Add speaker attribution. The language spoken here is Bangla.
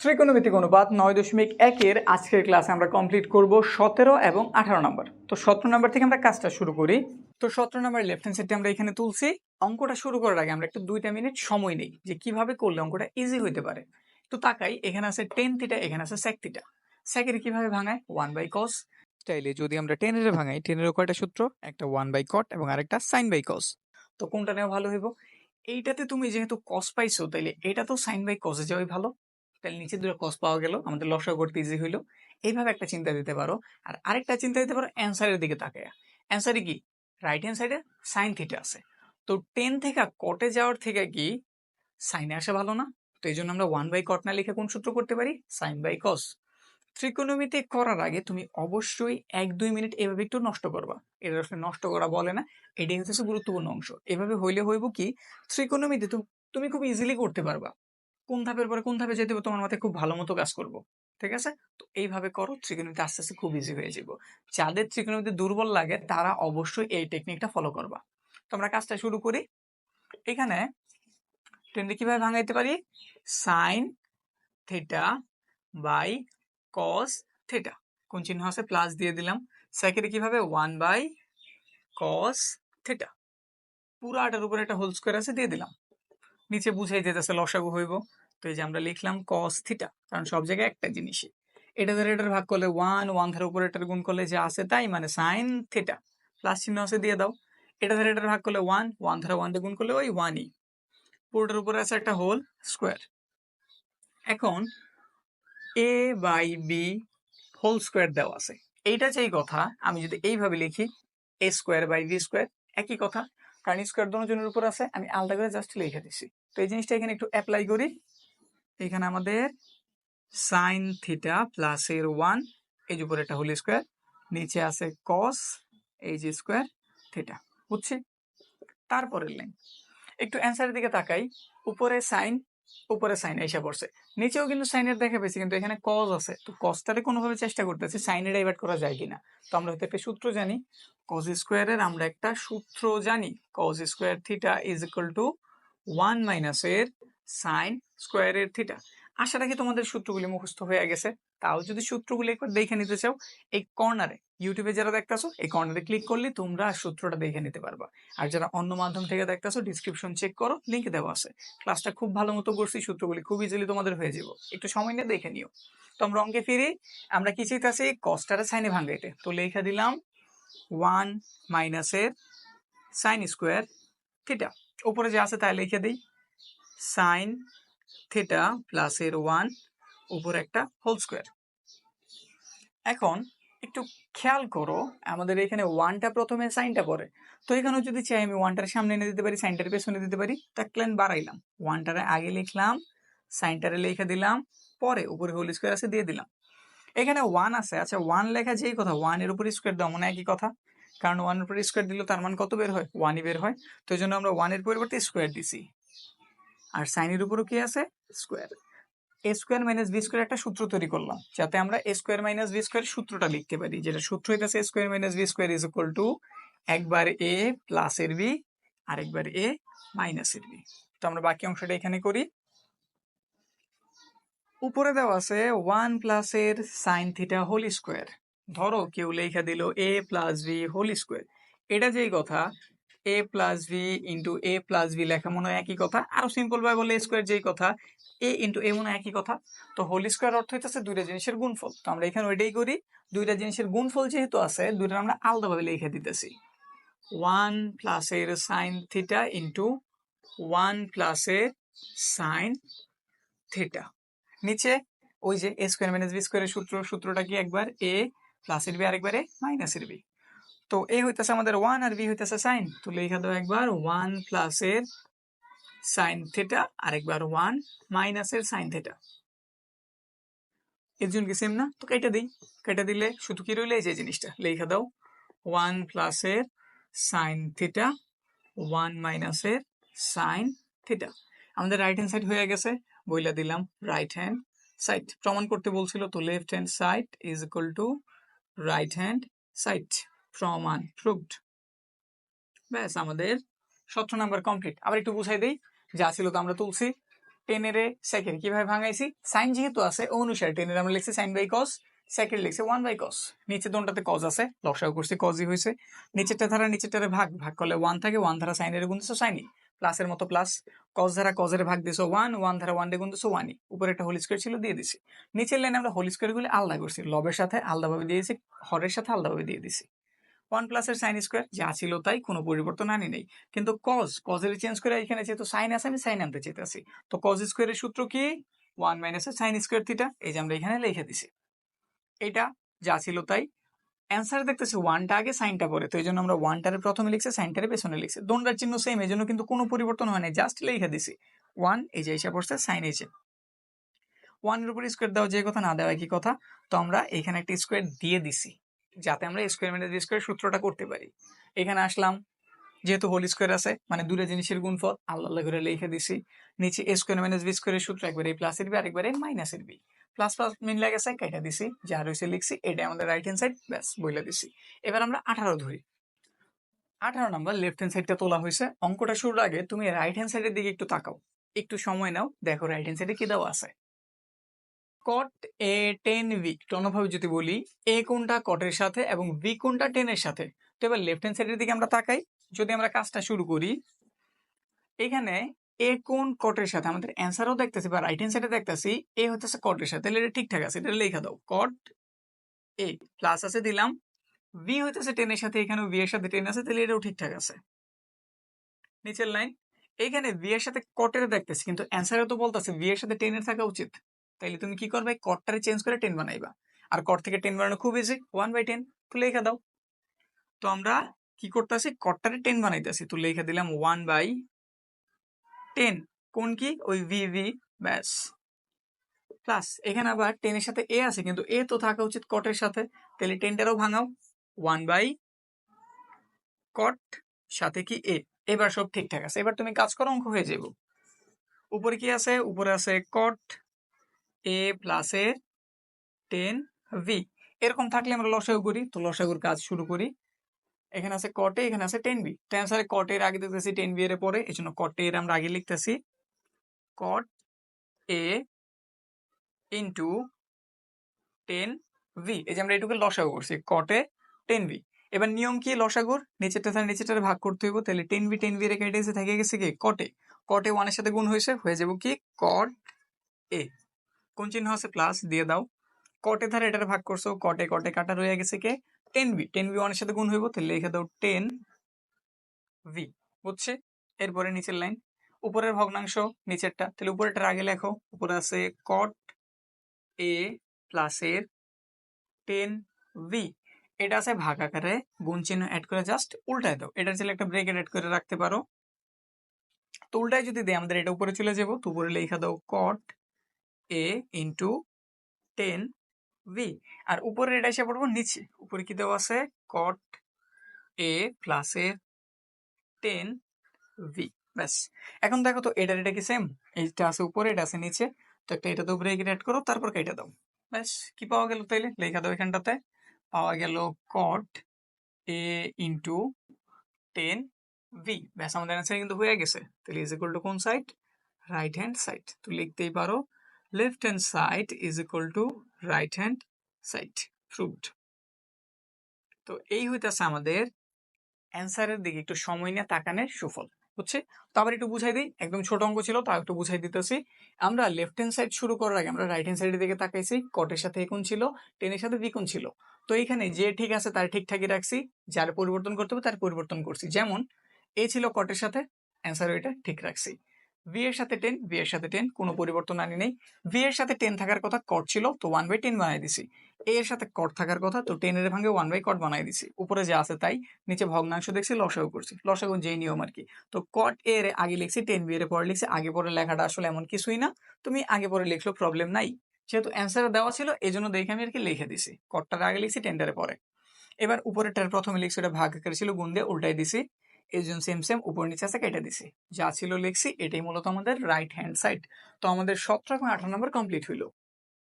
Speaker 1: ত্রিকোণমিতিক অনুপাত নয় দশমিক একের আজকের ক্লাসে আমরা কমপ্লিট করব সতেরো এবং আঠারো নম্বর তো সতেরো নম্বর থেকে আমরা কাজটা শুরু করি। তো সতেরো নম্বর লেফট হ্যান্ড সাইডে আমরা এখানে তুলছি। অঙ্কটা শুরু করার আগে আমরা একটু দুইটা মিনিট সময় নেই যে কীভাবে করলে অঙ্কটা ইজি হইতে পারে। তো তাকাই, এখানে আছে টেন থিটা এখানে আছে সেক থিটা সেকের কীভাবে ভাঙায়? ওয়ান বাই কস স্টাইলে যদি আমরা টেনের ভাঙাই টেনের কয়টা সূত্র? একটা ওয়ান বাই কট এবং আরেকটা সাইন বাই কস তো কোনটা নেওয়া ভালো হইব? এইটাতে তুমি যেহেতু কস পাইছো, তাইলে এটা তো সাইন বাই কসে যাওয়াই ভালো। তাহলে নিচে দুটো কস পাওয়া গেল, আমাদের লসা করতে ইজি হইল। এইভাবে একটা চিন্তা দিতে পারো। আর আরেকটা চিন্তা দিতে পারো অ্যান্সারের দিকে তাকে অ্যান্সারে কি? রাইট হ্যান্ড সাইডে সাইন থিটা আছে। তো টেন থেকে কটে যাওয়ার থেকে কি? সাইনে আসা ভালো না। তো এই জন্য আমরা ওয়ান বাই কট না লিখে কোন সূত্র করতে পারি? সাইন বাই কস ত্রিকোণমিতি করার আগে তুমি অবশ্যই এক দুই মিনিট এভাবে একটু নষ্ট করবা। এটা আসলে নষ্ট করা বলে না। এটাই হচ্ছে গুরুত্বপূর্ণ অংশ। এভাবে হইলে হইব কি? ত্রিকোণমিতি তুমি খুব ইজিলি করতে পারবা। কোন ধাপের পরে কোন ধাপে যেতে তোমার মাথায় খুব ভালো মতো কাজ করব, ঠিক আছে? তো এইভাবে করো, ত্রিকোণমিতি আস্তে আস্তে খুব ইজি হয়ে যাব। যাদের ত্রিকোণমিতি দুর্বল লাগে, তারা অবশ্যই এই টেকনিকটা ফলো করবা। তো আমরা কাজটা শুরু করি। এখানে টেনটি কীভাবে ভাঙাইতে পারি? Sine theta by cos theta কোন চিহ্ন আছে? প্লাস দিয়ে দিলাম। সেকেন্ডে কীভাবে? ওয়ান বাই কস থিটা পুরাটার উপরে একটা হোল স্কোয়ার আছে, দিয়ে দিলাম। নিচে বুঝাই যেতেছে লসাগু হইব। তো এই যে আমরা লিখলাম কস থিটা কারণ সব জায়গায় একটা জিনিসই। এটা ধরে এটার ভাগ করলে ওয়ান ওয়ান ধারে উপরে এটার গুণ করলে যে আছে তাই? মানে সাইন থিটা প্লাস চিহ্ন আছে, দিয়ে দাও। এটা ধরে এটার ভাগ করলে ওয়ান ওয়ান ধারে ওয়ান গুণ করলে ওই ওয়ানই পুরোটার উপরে আছে একটা হোল স্কোয়ার এখন A by B whole square দেওয়া আছে। এইটা যেই কথা, আমি যদি এইভাবে লিখি A square by B square একই কথা। কারণ স্কোয়ার দুজনের উপর আছে, আমি আলাদা করে জাস্ট লিখে দিছি। তো এই জিনিসটা এখানে একটু অ্যাপ্লাই করি। এখানে আমাদের সাইন থিটা প্লাস এর ওয়ান এই যে উপরে একটা হোল স্কোয়ার নিচে আছে কস এই যে স্কোয়ার থিটা বুঝছি? তারপরের লাইন একটু অ্যান্সারের দিকে তাকাই, উপরে সাইন উপরে সাইন এসে পড়ছে। নিচেও কিন্তু সাইনের দেখা পেয়েছি, কিন্তু এখানে কজ আছে। তো কজটারে কোনোভাবে চেষ্টা করতেছি সাইনে ডাইভার্ট করা যায় কিনা। তো আমরা হয়তো একটা সূত্র জানি কজ স্কোয়ারের আমরা একটা সূত্র জানি cos square theta is equal to one মাইনাসের সাইন স্কোয়ারের থিটা। আশা রাখি তোমাদের সূত্রগুলি মুখস্থ হয়ে গেছে। তাও যদি সূত্রগুলি একবার দেখে নিতে চাও, এই কর্নারে ইউটিউবে যারা দেখতেছো, এই কর্নারে ক্লিক করলে তোমরা সূত্রটা দেখে নিতে পারবা। আর যারা অন্য মাধ্যম থেকে দেখতেছো ডিসক্রিপশন চেক করো লিঙ্ক দেওয়া আছে। ক্লাসটা খুব ভালো মতো করছি, সূত্রগুলি খুব ইজিলি তোমাদের হয়ে যাব একটু সময় নিয়ে দেখে নিও। তো আমরা অঙ্কে ফিরি। আমরা কি চাইতেছি? কস্টারে সাইনে ভাঙাইতে। তো লেখা দিলাম ওয়ান মাইনাসের সাইন স্কোয়ার থিটা উপরে যে আছে তাই লিখে দিই। সাইন থিটা প্লাসের ওয়ান উপর একটা হোল স্কোয়ার এখন একটু খেয়াল করো, আমাদের এখানে ওয়ানটা প্রথমে সাইনটা পরে তো এখানেও যদি চাই আমি ওয়ানটার সামনে এনে দিতে পারি সাইনটার পেছনে দিতে পারি টাকলেন বাড়াইলাম। ওয়ানটারে আগে লিখলাম সাইনটারে লিখে দিলাম, পরে উপরে হোল স্কোয়ার আছে দিয়ে দিলাম। এখানে ওয়ান আছে আচ্ছা ওয়ান লেখা যেই কথা ওয়ানের উপর স্কোয়ার দাও মনে একই কথা। কারণ ওয়ানের উপর স্কোয়ার দিলে তার মান কত বের হয়? ওয়ানই বের হয়। তো এই জন্য আমরা ওয়ানের পরিবর্তে স্কোয়ার দিছি। আর সাইনের উপরও কি আছে? Square A square minus B square একটা সূত্র তৈরি করলাম যাতে আমরা A square minus B square সূত্রটা লিখতে পারি যেটা সূত্র হইতেছে A square minus B square is equal to একবার এ প্লাসের বি আরেকবার এ মাইনাস এর বি তো আমরা বাকি অংশটা এখানে করি। উপরে দেওয়া আছে ওয়ান প্লাসের সাইন থিটা হোল স্কোয়ার ধরো কেউ লেখা দিল A plus B whole square এটা যেই কথা A plus B into A plus B লেখা মনে হয় একই কথা। আরও সিম্পল ভাবে বলে স্কোয়ার যেই কথা এ ইন্টু এ মনে একই কথা। তো হোল স্কোয়ার অর্থ হইতেছে দুইটা জিনিসের গুণফল। তো আমরা এখানে ওইটাই করি, দুইটা জিনিসের গুণফল যেহেতু আছে দুইটা আমরা আলাদাভাবে লিখে দিতেছি। ওয়ান প্লাসের সাইন থিটা ইন্টু ওয়ান প্লাসের সাইন থিটা নিচে ওই যে এ স্কোয়ার মাইনাস বি স্কোয়ারের সূত্র, সূত্রটা কি একবার? এ প্লাসের বি আরেকবারে মাইনাসের বি তো এ হইতেছে আমাদের ওয়ান আর বি হইতেছে সাইন তো লেখা দাও একবার ওয়ান প্লাসের সাইন থিটা আরেকবার ওয়ান মাইনাসের সাইন থিটা এর জন্য সেম না? তো কেটে দিই। কেটে দিলে শুধু কি রইলে? যে জিনিসটা। লেখা দাও ওয়ান প্লাসের সাইন থিটা ওয়ান মাইনাসের সাইন থিটা আমাদের রাইট হ্যান্ড সাইড হয়ে গেছে, বইলা দিলাম রাইট হ্যান্ড সাইড প্রমাণ করতে বলছিল তো left hand side is equal to right hand side প্রমাণ প্রুভড ব্যাস, আমাদের সতেরো নাম্বার কমপ্লিট আবার একটু বুঝাই দেই, যা ছিল তো আমরা তুলছি। টেনের সেকের কীভাবে ভাঙাইছি? সাইন যেহেতু আছে, অনুসারে টেনের আমরা লিখছি সাইন বাই কস সেকেন্ড লিখছে ওয়ান বাই কস নিচে দোনটাতে কজ আছে লসাও করছি কজই হয়েছে। নিচেরটা ধারা নিচেরটারে ভাগ ভাগ করলে ওয়ান থাকে ওয়ান ধারা সাইনের গুণ দিছো সাইনই প্লাসের মতো প্লাস কজ ধারা কজের ভাগ দিছো ওয়ান ওয়ান ধারা ওয়ান ডে গুণ দিছো ওয়ানই উপরে একটা হোল স্কোয়ার ছিল, দিয়ে দিছি। নিচের লাইনে আমরা হোল স্কোয়ারগুলো আলাদা করছি। লবের সাথে আলাদাভাবে দিয়েছি, হরের সাথে আলাদাভাবে দিয়ে দিছি। ওয়ান প্লাসের সাইন স্কোয়ার যা ছিল তাই কোনো পরিবর্তন আনি নেই। কিন্তু কজ কজের চেঞ্জ করে এখানে যেহেতু সাইন আছে, আমি সাইন আনতে চেয়েছি তো কজ স্কোয়ারের সূত্র কি? ওয়ান মাইনাসের সাইন স্কোয়ার থিটা এই যে আমরা এখানে লিখে দিছি। এটা যা ছিল তাই। অ্যান্সার দেখতেছি ওয়ানটা আগে সাইনটা পরে তো এই জন্য আমরা ওয়ানটারে প্রথমে লিখছি সাইনটারে পেছনে লিখছি। দোনটার চিহ্ন সেম এই জন্য কিন্তু কোনো পরিবর্তন হয় নাই জাস্ট লিখে দিছি। ওয়ান এই যে এসে পড়ছে সাইন এসে ওয়ানের উপর স্কোয়ার দেওয়া যে কথা না দেওয়া কি কথা, তো আমরা এখানে একটা স্কোয়ার দিয়ে দিছি। যাতে আমরা স্কোয়ার মাইনাস স্কোয়ার সূত্রটা করতে পারি। এখানে আসলাম, যেহেতু হোল স্কোয়ার আছে মানে দুটো জিনিসের গুণফল আল্লাহ আল্লাহ করে লিখে দিছি। নিচে এ স্কোয়ার মাইনাস বি স্কোয়ারের সূত্র, একবারে প্লাসের বি আরেকবারে মাইনাসের বি প্লাস প্লাস মিন লাগেছে কেটে দিছি, যা রয়েছে লিখছি এটা আমাদের রাইট হ্যান্ড সাইড ব্যাস, বইলা দিছি। এবার আমরা আঠারো ধরি। আঠারো নাম্বার লেফট হ্যান্ড সাইডটা তোলা হয়েছে। অঙ্কটা শুরুর আগে তুমি রাইট হ্যান্ড সাইডের দিকে একটু তাকাও। একটু সময় নাও, দেখো রাইট হ্যান্ড সাইডে কি দেওয়া আছে। কট এ টেন ভি অন্যভাবে যদি বলি এ কোনটা কটের সাথে এবং ভি কোনটা টেনের সাথে? তো এবার লেফট হ্যান্ড সাইডের দিকে আমরা তাকাই, যদি আমরা কাজটা শুরু করি, এখানে এ কোন কটের সাথে? আমাদের অ্যান্সারও দেখতেছি বা রাইট হ্যান্ড সাইডে দেখতেছি এ হতেছে কটের সাথে। তাহলে এটা ঠিকঠাক আছে, এটা লেখা দাও কট এ প্লাস আছে দিলাম ভি হইতেছে টেনের সাথে, এখানেও ভি এর সাথে টেন আছে, তাহলে এটাও ঠিকঠাক আছে। নিচের লাইন এইখানে ভি এর সাথে কটের দেখতেছি, কিন্তু অ্যান্সারে তো বলতেছে ভি এর সাথে টেনের থাকা উচিত। তাইলে তুমি কি করবে? কটটারে চেঞ্জ করে টেন বানাইবা। আর কট থেকে টেন বানানো খুব ইজি ওয়ান বাই টেন তো লেখা দাও। তো আমরা কি করতেছি? কটটারে টেন বানাইতেছি, তো লেখা দিলাম ওয়ান বাই টেন কোন কি? ওই ভি ভি ব্যাস। প্লাস এখানে আবার টেনের সাথে এ আছে, কিন্তু এ তো থাকা উচিত কটের সাথে। তাহলে টেনটারও ভাঙাও। ওয়ান বাই কট সাথে কি এ এবার সব ঠিকঠাক আছে। এবার তুমি কাজ করো, অঙ্ক হয়ে যাব উপরে কি আছে? উপরে আছে cot A plus A tan V এরকম থাকলে আমরা লসাগু করি, তো লসাগুর কাজ শুরু করি। এখানে আছে কটে এখানে আছে টেন বি তো অ্যান্সারে কটের আগে দেখতেছি টেন বি এর পরে এই জন্য কটে এর আমরা আগে লিখতেছি। Cot A into tan V এই যে আমরা এটুকু লসাগু করছি কটে টেন ভি এবার নিয়ম কি লসাগুর? নিচেরটা তাহলে নিচেরটা ভাগ করতে হইব, তাহলে টেন ভি টেন ভি রেখে থেকে গেছে কি? কটে কটে ওয়ানের সাথে গুণ হয়েছে, হয়ে যাব কি? কট এ কোন চিহ্ন আছে? প্লাস দিয়ে দাও। কটে ধারে এটার ভাগ করছ কটে কটে কাটা রয়ে গেছে কে? টেন ভি টেন ভি ওয়ানের সাথে গুণ হইব, তাহলে লিখে দাও টেন ভি বুঝছে? এরপরে নিচের লাইন উপরের ভগ্নাংশ নিচেরটা, তাহলে উপরেরটার আগে লেখো, উপরে আছে কট এ প্লাস এর টেন ভি এটা আছে ভাগ আকারে গুণ চিহ্ন অ্যাড করে জাস্ট উল্টায় দাও। এটা চাইলে একটা ব্রেকেট অ্যাড করে রাখতে পারো। তো উল্টায় যদি দেয়, আমাদের এটা উপরে চলে যাব, তো উপরে লেখা দাও cot A into tan V আর উপরে এটা এসে পড়ব নিচে। উপরে কি দেওয়া আছে? Cot A plus A tan V ব্যাস। এখন দেখো তো, এটার এটা কি সেম এইটা আছে উপরে, এটা আছে নিচে। তো একটা এটা তো ব্রেকেট অ্যাড করো, তারপর কেটে দাও। ব্যাস, কি পাওয়া গেল তাইলে? লেখা দাও এখানটাতে। পাওয়া গেল cot A into tan V ব্যাস, আমাদের অ্যান্সার কিন্তু হয়ে গেছে। তাহলে ইজ ইকুয়াল টু কোন সাইড রাইট হ্যান্ড সাইড তো লিখতেই পারো। Left hand side is equal to right hand side proved তো এই হইতেছে আমাদের অ্যান্সারের দিকে একটু সময় নিয়ে তাকানের সুফল, বুঝছে? তো আবার একটু বুঝাই দিই, একদম ছোট অঙ্ক ছিল তা একটু বুঝাই দিতেছি। আমরা লেফট হ্যান্ড সাইড শুরু করার আগে আমরা রাইট হ্যান্ড সাইডের দিকে তাকাইছি কটের সাথে একন ছিল টেনের সাথে দ্বিগুণ ছিল। তো এখানে যে ঠিক আছে তার ঠিকঠাকই রাখছি, যার পরিবর্তন করতে হবে তার পরিবর্তন করছি। যেমন, এ ছিল কটের সাথে অ্যান্সার ওইটা ঠিক রাখছি। ভি এর সাথে টেন ভি এর সাথে টেন কোনো পরিবর্তন আনি নেই। ভি এর সাথে টেন থাকার কথা কট ছিল, তো ওয়ান বাই টেন বানাই দিছি। এ এর সাথে কট থাকার কথা, তো টেনের ভাঙে ওয়ান বাই কট বানাই দিছি। উপরে যা আছে তাই, নিচে ভগ্নাংশ দেখছি, লসাগু করছি। লসাগু যেই নিয়ম আর কি। তো কট এর আগে লিখছি টেন বি এর পরে লিখছি, আগে পরে লেখাটা আসলে এমন কিছুই না। তুমি আগে পরে লিখলেও প্রবলেম নাই। যেহেতু অ্যান্সার দেওয়া ছিল এই জন্য দেখে আমি আর কি লিখে দিছি। কটটার আগে লিখছি টেন্ডারে পরে। এবার উপরেরটার প্রথমে লিখছি, ওটা ভাগ আকারে ছিল দিয়ে উল্টাই দিছি। এই জন্য সেম সেম উপর নিচে আছে কেটে দিছি। যা ছিল লিখছি এটাই মূলত আমাদের রাইট হ্যান্ড সাইড তো আমাদের সতেরো এবং আঠারো নম্বর কমপ্লিট হইল।